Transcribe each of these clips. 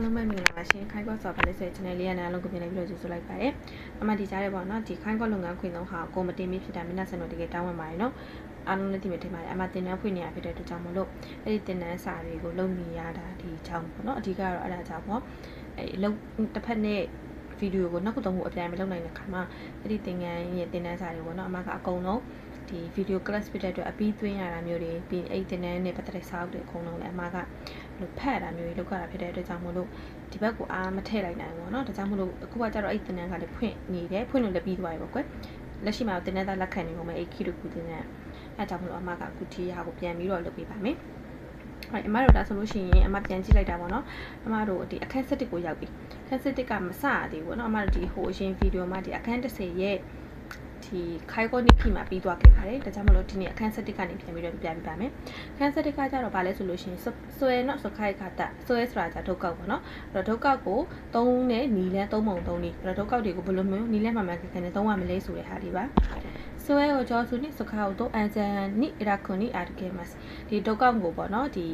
အားလုံးပဲမင်္ဂလာပါရှင်ခိုင်ကော့ဆော့ဖ်လေးဆိုတဲ့ channel လေးရတဲ့အလုံးကိုပြန်လိုက်ပြီးတော့ကျေးဇူးလိုက်ပါတယ်အမှဒီကြားရဲပေါ့နော်ဒီခိုင်ကော့လုပ်ငန်းခွင်သုံးဟာကိုမတင်မီဖြစ်တာမင်းနာဆန်တို့တကယ်တောင်းဝင်ပါတယ်နော်အားလုံးလည်းသိမြင်ထင်ပါတယ်အမှတင်တန်းဖွင့်နေရဖြစ်တဲ့အတွက်ကြောင့်မလို့အဲ့ဒီတင်တန်းစာတွေကိုလုပ်နေရတာဒီကြောင့်ပေါ့နော်အဓိကတော့အဲ့ဒါကြောင့်ပေါ့အဲ့လုံတစ်ဖက်နဲ့ဗီဒီယိုကိုနောက်ကတော့အပြိုင်မလုပ်နိုင်တဲ့ခါမှာအဲ့ဒီသင်ငန်းရဲ့သင်တန်းစာတွေပေါ့နော်အမကအကုန်လုံး ဒီ video class ဖြစ်တဲ့အတွက်အပြီးသွင်းရတာမျိုးတွေပြီးအဲ့ဒီသင်တန်းနဲ့ပတ်သက်တဲ့စာအုပ်တွေအကုန်လုံးလည်းအမကလို့ဖတ်ရတာမျိုးတွေလုပ်ရတာဖြစ်တဲ့အတွက်ကြောင့်မလို့ဒီဘက်ကိုအားမထည့်လိုက်နိုင်ဘူးเนาะဒါကြောင့်မလို့အခုကကျတော့အဲ့ဒီသင်တန်းကလည်းဖွင့်နေတယ်ဖွင့်လို့လည်းပြီးသွားပြီပေါ့ကွယ်လက်ရှိမှာသင်တန်းသားလက်ခံနေပုံပဲအဲ့ခီတို့ကူသင်တန်းအဲကြောင့်မလို့အမကအခုဒီဟာကိုပြန်ပြီးတော့လုပ်ပေးပါမယ်အဲ့အမတို့ဒါဆိုလို့ရှိရင်အမပြန်ကြည့်လိုက်တာပေါ့နော်အမတို့ဒီအခန်း7ကိုရောက်ပြီအခန်း7ကမစရသေးဘူးเนาะအမတို့ဒီဟိုအရင်ဗီဒီယိုမှာဒီအခန်း10ရဲ့ ဒီခိုင်ကိုနိခိမှာပြီးသွားခဲ့ပါတယ်ဒါကြောင့်မလို့ဒီနေ့အခန်း7ကနေပြန်ပြီးတော့ပြန်ပြပါမယ်အခန်း7ကကြတော့ဗာလဲဆိုလို့ရှိရင်ဆွဲနော်စခိုင်ခတဆွဲဆိုတာကြဒုက္ခပေါ့နော်အဲ့တော့ဒုက္ခကို3နဲ့နီလန်း3ပုံ3နီအဲ့တော့ဒုက္ခတွေကိုဘယ်လိုမျိုးနီလန်းမှမှကန်ကန်နဲ့သုံးရမလဲဆိုတဲ့ဟာလေးပါဆွဲကိုကြောစုနိစခါတို့အန်ဇန်နိရာခွန်နိအာတကေမတ်ဒီဒုက္ခကိုပေါ့နော်ဒီ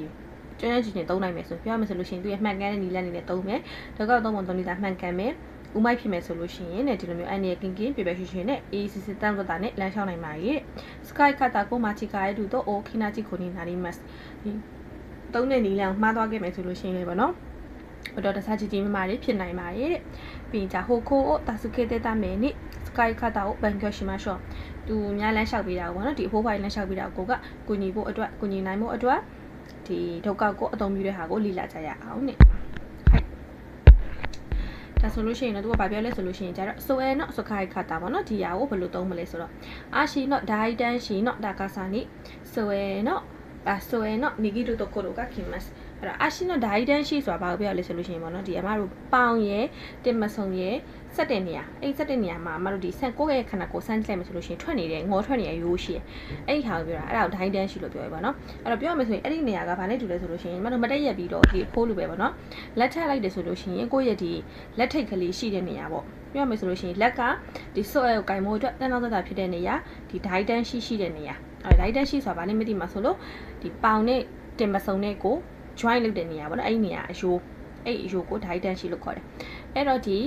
ကျွမ်းကျင်ကျင်သုံးနိုင်မယ်ဆိုပြောရမယ်ဆိုလို့ရှိရင်သူရဲ့မှန်ကန်တဲ့နီလန်းနေနဲ့သုံးမယ်ဒုက္ခသုံးပုံသုံးနီတာမှန်ကန်မယ် ဥမိုက်ဖြစ်မယ်ဆိုလို့ရှိရင်ねဒီလိုမျိုးအန်ရကင်ကင်ပြပြရွှင်ရွှင်နဲ့အေးစစ်စစ်တန်းတော့တာနဲ့လမ်းလျှောက်နိုင်ပါရဲ့စကိုက်ကတာကိုမာချီကာရဲ့တူတော့အိုခိနာချီကိုနေနာရီမတ်ဒီသုံးတဲ့နီလန်းမှားသွားခဲ့မယ်ဆိုလို့ရှိရင်လေပေါ့နော်ဘတော်တစားချီချီမမတွေဖြစ်နိုင်ပါရဲ့ပြီးကြဟိုခိုအိုတာစုကေတေတာမဲနိစကိုက်ခတာကိုဘန်ကျော်ရှိမရှော့သူများလမ်းလျှောက်ပေးတာပေါ့နော်ဒီအဖိုးပိုင်းလမ်းလျှောက်ပေးတာကိုကကုညီဖို့အတွက်ကုညီနိုင်ဖို့အတွက်ဒီဒုက္ခကိုအသုံးပြုတဲ့ဟာကိုလိလာကြရအောင်နိ ဒါဆိုလို့ရှိရင်တော့သူကဘာပြောလဲဆိုလို့ရှိရင်ကျတော့ဆိုအဲနော်စခိုင်ခတာပေါ့နော်ဒီရာကိုဘယ်လိုသုံးမလဲဆိုတော့အာရှိနော်ဒိုင်တန်ရှိနော်ဒါကာစာနိဆိုအဲနော်ပါဆိုအဲနော်မိဂီတုတိုကိုလိုကခင်မတ်အဲ့တော့အရှင်တော့ဒိုင်တန်ရှိဆိုတာဘာကိုပြောရလဲဆိုလို့ရှိရင်ပေါ့နော်ဒီအမတို့ပေါင်ရယ်တင်မဆုံရယ် 17နေရာအဲ့17နေရာမှာမတို့ဒီဆန်ကိုယ့်ရဲ့ခန္ဓာကိုယ်စမ်းကြည့်လိုက်မယ်ဆိုလို့ရှိရင်ထွက်နေတဲ့ငေါထွက်နေတဲ့ရိုးရှိတယ်။အဲ့ဒီဟာကိုပြောတာအဲ့ဒါကိုဒိုင်းတန်းရှိလို့ပြောရပါတော့။အဲ့တော့ပြောရမယ်ဆိုရင်အဲ့ဒီနေရာကဘာလဲတူလဲဆိုလို့ရှိရင်မတို့မတက်ရက်ပြီးတော့ဒီအဖိုးလိုပဲပေါ့နော်။လက်ထက်လိုက်တယ်ဆိုလို့ရှိရင်ကိုယ့်ရဲ့ဒီလက်ထိတ်ကလေးရှိတဲ့နေရာပေါ့။ပြောရမယ်ဆိုလို့ရှိရင်လက်ကဒီဆော့အဲကိုကင်မိုးအတွက်တန်းတော့တတာဖြစ်တဲ့နေရာဒီဒိုင်းတန်းရှိရှိတဲ့နေရာ။အဲ့ဒါဒိုင်းတန်းရှိဆိုတာဘာလဲမသိမှာဆိုလို့ဒီပေါင်နဲ့တင်မစုံနဲ့ကို join လုပ်တဲ့နေရာပေါ့နော်။အဲ့ဒီနေရာအယိုးအဲ့ဒီအယိုးကိုဒိုင်းတန်းရှိလို့ခေါ်တယ်။အဲ့တော့ဒီ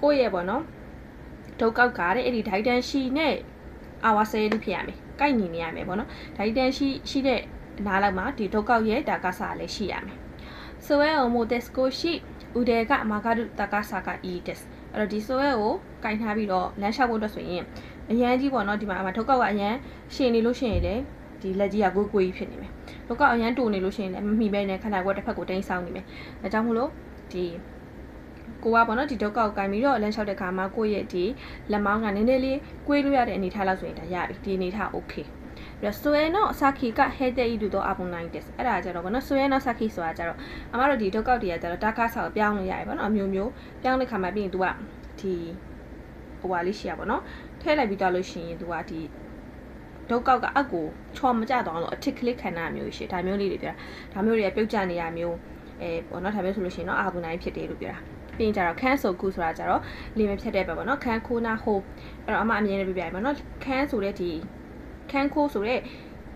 ကိုယ့်ရဲ့ပေါ့နော်ဒုတ်ကောက်ကတဲ့အဲ့ဒီ dai dan ရှိနဲ့အာဝါဆဲလေးဖြစ်ရမယ်ကိုက်ညီနေရမယ်ပေါ့နော် dai dan ရှိရှိတဲ့နားလောက်မှာဒီဒုတ်ကောက်ရဲ့ဒါကစားလည်းရှိရမယ်ဆိုရဲအမိုတက်စကိုရှိဦးတယ်ကမာကာဒုတကာဆာကအီတက်အဲ့တော့ဒီဆိုရဲကိုကင်ထားပြီးတော့လမ်းလျှောက်ဖို့အတွက်ဆိုရင်အရန်ကြီးပေါ့နော်ဒီမှာအမထုတ်ကောက်ကအရန်ရှင်နေလို့ရှိရင်လေဒီလက်ကြီးကကိုကိုကြီးဖြစ်နေမယ်လောကအရန်တူနေလို့ရှိရင်လည်းမမိပဲနဲ့ခန္ဓာကိုယ်တစ်ဖက်ကိုတင်းဆောင်နေမယ်ဒါကြောင့်မို့လို့ဒီ ကိုကပေါ့နော်ဒီဒုက္ခကိုကင်ပြီးတော့လမ်းလျှောက်တဲ့ခါမှာကိုယ့်ရဲ့ဒီလက်မောင်းကနည်းနည်းလေးကွေးလို့ရတဲ့အနေထားလောက်ဆိုရင်ဒါရပြီဒီအနေထား okay ပြီးတော့ဆိုရဲနော်စာခီကဟဲတဲ့ဤတူတော့အပုံနိုင်တက်အဲ့ဒါကြတော့ဗောနော်ဆိုရဲနော်စာခီဆိုတာကြတော့အမတို့ဒီဒုက္ခတွေကကြတော့တာကားဆောက်ပြောင်းလို့ရတယ်ဗောနော်အမျိုးမျိုးပြောင်းတဲ့ခါမှာပြီးရင် तू ကဒီဟိုပါလေးရှိရဗောနော်ထည့်လိုက်ပြီးတော့လို့ရှိရင် तू ကဒီဒုတ်ကောက်ကအကူချော်မကြတော့လို့အထစ်ကလေးခံတာမျိုးရှိဒါမျိုးလေးတွေပြောတာဒါမျိုးတွေကပြုတ်ကျနေရမျိုးအဲပေါ့နော်ဒါမျိုးဆိုလို့ရှိရင်တော့အာဘူနိုင်ဖြစ်တယ်လို့ပြောတာ ပြီးရင်ကျတော့ခန်းဆိုကူဆိုတာကျတော့လေမဖြတ်တဲ့ပဲပေါ့နော်ခန်းခိုးနာဟိုအဲ့တော့အမအမြင်နဲ့ပြပြရပါတော့ခန်းဆိုတဲ့ဒီခန်းခိုးဆိုတဲ့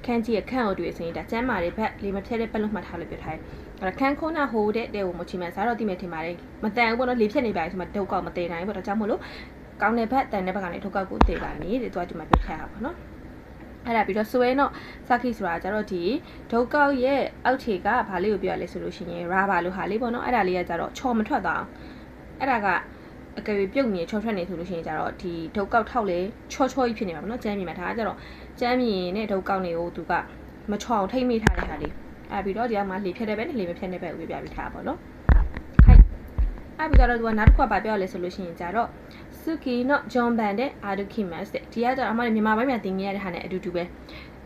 ခန်းကြီးရဲ့ခန်းကိုတွေ့စရင်ဒါကျမ်းမာတဲ့ဘက်လေမဖြတ်တဲ့ဘက်လို့မှတ်ထားလို့ပြောထားတယ်အဲ့ခန်းခိုးနာဟိုတဲ့တဲ့ကိုမချီမှန်စားတော့တိမဲ့ထင်ပါတယ်မတန်ဘူးပေါ့နော်လေဖြတ်နေပါလေဆိုမှဒုတ်ကောက်မတည်နိုင်ဘူးပေါ့ဒါကြောင့်မို့လို့ကောင်းတဲ့ဘက်တန်တဲ့ဘက်ကနေဒုတ်ကောက်ကိုတည်ပါနေတယ်သူကဒီမှာပြထားတာပေါ့နော် အဲ့ဒါပြီးတော့ဆွဲတော့စခိဆိုတာကျတော့ဒီဒုတ်ကောက်ရဲ့အောက်ခြေကဘာလေးကိုပြောရလဲဆိုလို့ရှိရင်ရာဘာလိုဟာလေးပေါ့နော်အဲ့ဒါလေးကကျတော့ချော်မထွက်သွားအောင်အဲ့ဒါကအကယ်၍ပြုတ်နေချောထွက်နေဆိုလို့ရှိရင်ကျတော့ဒီဒုတ်ကောက်ထောက်လေချောချောကြီးဖြစ်နေမှာပေါ့နော်ကျမ်းမြင်မှာဒါကကျတော့ကျမ်းမြင်နဲ့ဒုတ်ကောက်နေကိုသူကမချောအောင်ထိမ့်မိထားတဲ့ဟာလေးအဲ့ပြီးတော့ဒီကမှာလေဖြတ်တဲ့ဘက်နဲ့လေမဖြတ်တဲ့ဘက်ကိုပြပြပေးထားပါပေါ့နော်ခိုက်အဲ့ပြီးတော့သူကနောက်တစ်ခုကဘာပြောရလဲဆိုလို့ရှိရင်ကျတော့ စုကီနော်ဂျွန်ဘန်တဲ့အာဒူကီမတ်တဲ့ဒီကကျတော့အမလေးမြန်မာပိုင်းမှာသင်ခဲ့ရတဲ့ဟာနဲ့အတူတူပဲ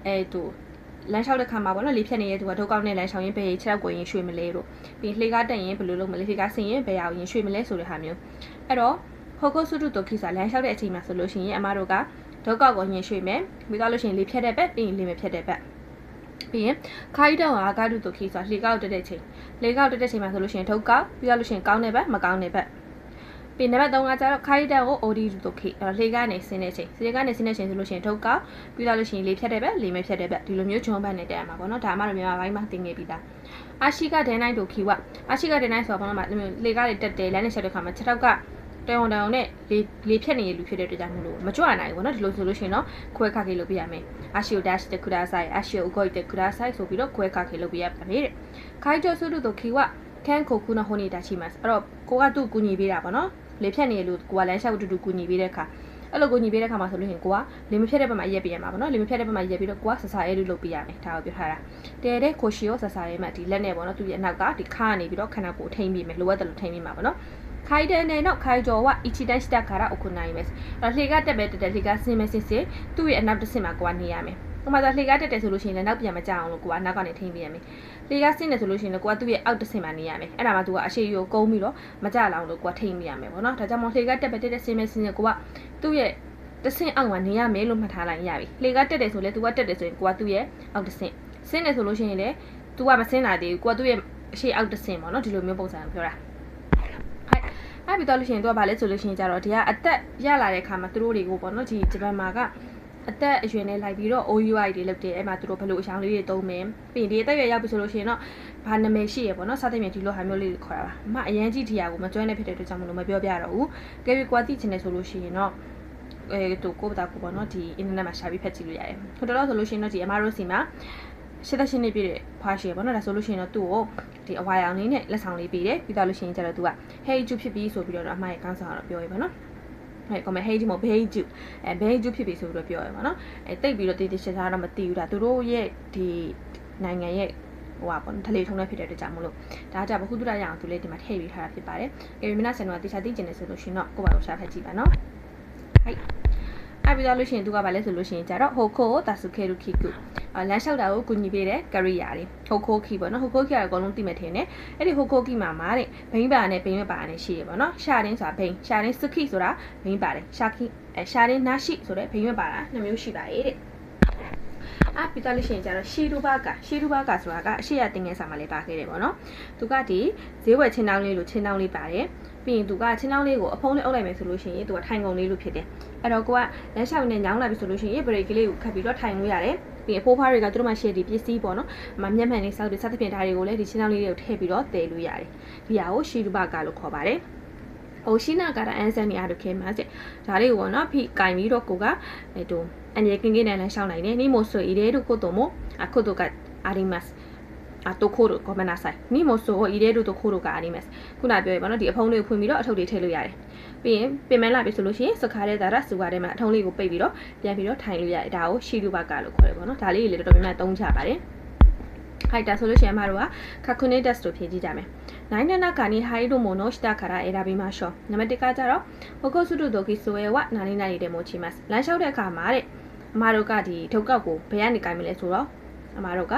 အဲသူလမ်းလျှောက်တဲ့ခါမှာပေါ့နော်လေဖြတ်နေတဲ့သူကဒုတ်ကောက်နဲ့လမ်းလျှောက်ရင်ဘယ်ခြေထောက်ကိုရင်ရွှေ့မလဲတို့ပြီးလှေကားတက်ရင်ဘယ်လိုလုပ်မလဲလှေကားဆင်ရင်ဘယ်အောင်ရင်ရွှေ့မလဲဆိုတဲ့ဟာမျိုးအဲ့တော့ဟိုကိုဆုတုတိုခိစာလမ်းလျှောက်တဲ့အချိန်မှာဆိုလို့ရှိရင်အမတို့ကဒုတ်ကောက်ကိုရင်ရွှေ့မယ်ပြီးတော့လို့ရှိရင်လေဖြတ်တဲ့ဘက်ပြီးရင်လေမဖြတ်တဲ့ဘက်ပြီးရင်ခိုင်းတောင်အာကာတုတိုခိဆိုတာလှေကောက်တက်တဲ့ချိန်လှေကောက်တက်တဲ့ချိန်မှာဆိုလို့ရှိရင်ဒုတ်ကောက်ပြီးတော့လို့ရှိရင်ကောင်းတဲ့ဘက်မကောင်းတဲ့ဘက် ပြီးနံပါတ်3ကကျတော့ခိုင်းတန်ကို OD တို့ခေအဲ့တော့လေကနေဆင်းတဲ့ချိန်လေကနေဆင်းတဲ့ချိန်ဆိုလို့ရှိရင်ထုတ်ကောက်ပြီးတော့လို့ရှိရင်လေဖြတ်တဲ့ဘက်လေမဖြတ်တဲ့ဘက်ဒီလိုမျိုးဂျွန်ဘတ်နဲ့တက်ရမှာပေါ့နော်ဒါမှတော့မြန်မာဘိုင်းမှာတင်နေပြီသားအာရှိကဒန်နိုင်တို့ခီဝအာရှိကဒန်နိုင်ဆိုတော့ဘာလို့မှလေကတွေတက်တယ်လမ်းနဲ့ချက်တဲ့ခါမှာ6တောက်ကတောင်တောင်နဲ့လေလေဖြတ်နေရလူဖြစ်တဲ့အတွက်ကြောင့်မလို့မကြွနိုင်ဘူးပေါ့နော်ဒီလိုဆိုလို့ရှိရင်တော့ခွဲခါခေလုပ်ပြရမယ်အာရှိယို dash တကူဒါဆိုင်အာရှိယိုအကောတက်ကူဒါဆိုင်ဆိုပြီးတော့ခွဲခါခေလုပ်ပြရပါမယ်တဲ့ခိုင်းကျော်စုတို့ခီဝခန်းခိုခုနဟိုနေတာရှိမှာအဲ့တော့ကိုကသူ့ကူညီပေးတာပေါ့နော် လေဖြတ်နေလို့ကိုကလမ်းလျှောက်တူတူကူညီပေးတဲ့အခါအဲ့လိုကူညီပေးတဲ့အခါမှာဆိုလို့ရှိရင်ကိုကလေမဖြတ်တဲ့ဘက်မှာရက်ပြရမှာပေါ့နော်လေမဖြတ်တဲ့ဘက်မှာရက်ပြီးတော့ကိုကဆဆရဲလူလုပ်ပေးရမယ်ဒါကိုပြောထားတာတဲတဲ့ကိုရှိရောဆဆရဲမှာဒီလက်နဲ့ပေါ့နော်သူ့ရဲ့အနောက်ကဒီခါကနေပြီးတော့ခန္ဓာကိုယ်ထိမ့်ပြီးမယ်လိုအပ်တယ်လို့ထိမ့်ပြီးမှာပေါ့နော်ခိုင်တဲ့နဲ့တော့ခိုင်ကျော်ကအီချီတိုက်စတက်ခါရအခုနိုင်မယ်အဲ့တော့လှေကတက်ပဲတက်တက်လှေကဆင်းမဲစစ်စစ်သူ့ရဲ့အနောက်တစ်ဆင့်မှာကိုကနေရမယ် ဟိုမှာဆိုလှေကားတက်တယ်ဆိုလို့ရှိရင်လည်းနောက်ပြန်မကြအောင်လို့ကိုကနောက်ကနေထိန်းပေးရမယ်လှေကားဆင်းတယ်ဆိုလို့ရှိရင်လည်းကိုကသူ့ရဲ့အောက်တစ်ဆင်မှာနေရမယ်အဲ့ဒါမှသူကအရှိရိုးကုန်းပြီးတော့မကြလောက်လို့ကိုကထိန်းပေးရမယ်ပေါ့နော်ဒါကြောင့်မို့လှေကားတက်ပဲတက်တဲ့ဆင်းမဲ့ဆင်းရင်ကိုကသူ့ရဲ့တဆင့်အောက်မှာနေရမယ်လို့မှတ်ထားလိုက်ရပြီလှေကတက်တယ်ဆိုလဲ तू ကတက်တယ်ဆိုရင်ကိုကသူ့ရဲ့အောက်တဆင့်ဆင်းတယ်ဆိုလို့ရှိရင်လေ तू ကမဆင်းနိုင်သေးဘူးကိုကသူ့ရဲ့အရှိအောက်တဆင့်ပေါ့နော်ဒီလိုမျိုးပုံစံပြောတာအဲ့ပြီးတော့လို့ရှိရင်သူကဗာလဲဆိုလို့ရှိရင်ကြတော့ဒီကအသက်ရလာတဲ့အခါမှာသူတို့တွေကိုပေါ့နော်ဒီဂျပန်မှာက အသက်အရွယ်နဲ့လိုက်ပြီးတော့ OUI တွေလုပ်တယ်အဲ့မှာသူတို့ဘယ်လိုအရောင်လေးတွေသုံးမယ်ပြီးရင်ဒီအသက်ရွယ်ရောက်ပြီဆိုလို့ရှိရင်တော့ဘာနာမည်ရှိရပေါ့နော်စသဖြင့်ဒီလိုဟာမျိုးလေးတွေခေါ်တာပါအမအရန်ကြီးဒီဟာကိုမကျွမ်းတဲ့ဖြစ်တဲ့အတွက်ကြောင့်မလို့မပြောပြတော့ဘူးကဲပြီးကွာတိချင်တယ်ဆိုလို့ရှိရင်တော့အဲတူကိုပတာကိုပေါ့နော်ဒီ internet မှာရှာပြီးဖတ်ကြည့်လို့ရတယ်ဟိုတော့ဆိုလို့ရှိရင်တော့ဒီအမတို့စီမှာရှစ်သက်ရှင်းနေပြည့်တဲ့ဖွားရှိရပေါ့နော်ဒါဆိုလို့ရှိရင်တော့သူ့ကိုဒီအဝါရောင်လေးနဲ့လက်ဆောင်လေးပေးတယ်ပြီးတော့လို့ရှိရင်ကျတော့သူက hey ကျူဖြစ်ပြီးဆိုပြီးတော့အမရဲ့ကောင်းဆောင်ကတော့ပြောရပါတော့ ဟဲ့ကောမဟေးဂျူမဘေးဂျူအဲဘေးဂျူဖြစ်ပြီဆိုပြီးတော့ပြောရမှာနော်အဲတိတ်ပြီးတော့တေးတေးရှင်းစားတော့မသိဘူးဒါသူတို့ရဲ့ဒီနိုင်ငံရဲ့ဟိုပါပေါ့ဒလေထုံးနဲ့ဖြစ်တဲ့အတွက်ကြောင့်မလို့ဒါကြဘခုတုဒရအောင်သူလေးဒီမှာထည့်ပြီးထားတာဖြစ်ပါတယ်။ကေဗီမနာဆန်တော့တေချာသိကျင်နေဆိုလို့ရှင်တော့ကိုယ့်ဘာလို့ရှာဖတ်ကြည့်ပါနော်။ဟိုက်အဲ့ပြီးတော့လို့ရှိရင်သူကဗာလဲဆိုလို့ရှိရင်ကြတော့ဟိုခိုတာစုခေရုခိကု လမ်းလျှောက်တာကိုကူညီပေးတဲ့ကရိယာတွေဟိုခိုခီပေါ့နော်ဟိုခိုခီကအကုန်လုံးသိမှထင်တယ်အဲ့ဒီဟိုခိုခီမှာမှာတဲ့ဘိန်းပါနဲ့ဘိန်းမပါနဲ့ရှိရပေါ့နော်ရှာရင်းဆိုတာဘိန်းရှာရင်းစခိဆိုတာဘိန်းပါတယ်ရှာခိအဲရှာရင်းနာရှိဆိုတဲ့ဘိန်းမပါတာနှစ်မျိုးရှိပါရဲ့တဲ့အာပြီးတော့လို့ရှိရင်ကျတော့ရှီရူဘာကရှီရူဘာကဆိုတာကအရှိရတင်ငယ်စာမှာလေးပါခဲ့တယ်ပေါ့နော်သူကဒီဈေးဝယ်ချင်းတောင်းလေးလို့ချင်းတောင်းလေးပါတယ်ပြီးရင်သူကချင်းတောင်းလေးကိုအဖုံးလေးအုပ်လိုက်မယ်ဆိုလို့ရှိရင်သူကထိုင်ကုန်လေးလို့ဖြစ်တယ်အဲ့တော့ကိုကလမ်းလျှောက်နေညောင်းလာပြီဆိုလို့ရှိရင်ဘရိတ်ကလေးကိုခတ်ပြီးတော့ထိုင်လို့ရတယ် ပြီးရင်ဖိုးဖားတွေကသူတို့မှ share ဒီပစ္စည်းပေါ့နော်။မမျက်မှန်လေးစောက်တွေစသဖြင့်ဒါတွေကိုလည်းဒီချင်းတောင်းလေးတွေကိုထည့်ပြီးတော့တည်လို့ရတယ်။ဒီဟာကိုရှီရူဘာကလို့ခေါ်ပါတယ်။ဟိုရှိနာကတာအန်ဆန်နေအားတို့ခဲမှာစေဒါလေးကိုပေါ့နော်ဖိကင်ပြီးတော့ကိုကအဲတူအန်ရကင်းကင်းနဲ့လမ်းလျှောက်နိုင်တယ်နီမိုဆိုအီရဲတို့ကိုတို့မိုအခုတို့ကအာရီမတ် あところごめんなさいにもそう入れるところがありますခုနပြောရပါတော့ဒီအဖုံးလေးကိုဖွင့်ပြီးတော့အထုပ်တွေထည့်လို့ရတယ်ပြီးရင်ပင်မလာပြီဆိုလို့ရှိရင်စခါတဲ့ဒါရစူပါထဲမှာအထုံးလေးကိုပိတ်ပြီးတော့ပြန်ပြီးတော့ထိုင်လို့ရတယ်ဒါကိုရှီလူဘကလို့ခေါ်တယ်ပေါ့နော်ဒါလေးတွေလည်းတော်တော်များများသုံးချပါတယ်ဟိုက်တာဆိုလို့ရှိရင်အမတို့ကခါကူနေတက်စ်တို့ဖြည့်ကြည့်ကြမယ်နိုင်နနာကာနီဟိုင်ဒိုမိုနိုစတာခရာအေရာဘီမာရှောနံပါတ်1ကကြတော့ဟိုကိုဆုတုဒိုကီဆိုရဲဝနာနီနာနီတဲ့မိုချီမတ်လမ်းလျှောက်တဲ့အခါမှာတဲ့အမတို့ကဒီထုတ်ကောက်ကိုဘယ်ကနေကြိုင်မလဲဆိုတော့အမတို့က